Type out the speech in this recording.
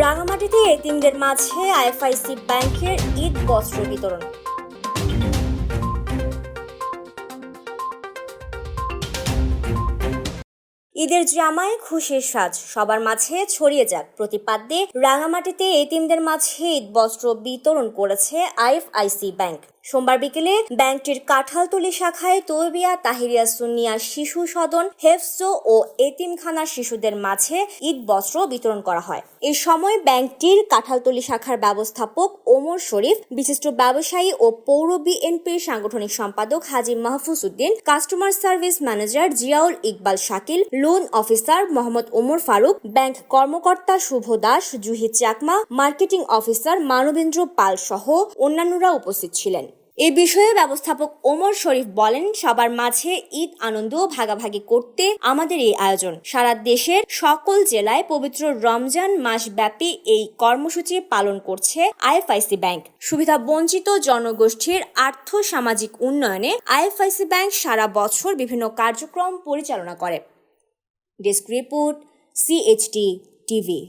রাঙামাটিতে এতিমদের মাঝে আইএফআইসি ব্যাংকের ঈদ বস্ত্র বিতরণ। ঈদের জামায় খুশির সাজ, সবার মাঝে ছড়িয়ে যাক প্রতিপাদ্যে রাঙামাটিতে এতিমদের মাঝে ঈদ বস্ত্র বিতরণ করেছে আইএফআইসি ব্যাংক। সোমবার বিকেলে ব্যাংকটির কাঁঠালতলি শাখায় তৈবিয়া তাহিরিয়া সুনিয়া শিশু সদন, হেফজো ও এতিমখানার শিশুদের মাঝে ঈদ বস্ত্র বিতরণ করা হয়। এ সময় ব্যাংকটির কাঁঠালতলি শাখার ব্যবস্থাপক ওমর শরীফ, বিশিষ্ট ব্যবসায়ী ও পৌর বিএনপির সাংগঠনিক সম্পাদক Haji Mahfuz Uddin, customer service manager Ziaul Iqbal Shakil, loan officer Mohammad Omar Faruk, bank কর্মকর্তা শুভ দাস, জুহি চাকমা, মার্কেটিং অফিসার মানবেন্দ্র পাল সহ অন্যান্যরা উপস্থিত ছিলেন। এ বিষয়ে ব্যবস্থাপক ওমর শরীফ বলেন, সবার মাঝে ঈদ আনন্দ ভাগাভাগি করতে আমাদের এই আয়োজন। সারা দেশের সকল জেলায় পবিত্র রমজান মাস ব্যাপী এই কর্মসূচি পালন করছে আইএফআইসি ব্যাংক। সুবিধা বঞ্চিত জনগোষ্ঠীর আর্থ সামাজিক উন্নয়নে আইএফআইসি ব্যাংক সারা বছর বিভিন্ন কার্যক্রম পরিচালনা করে। Desk report CHT TV.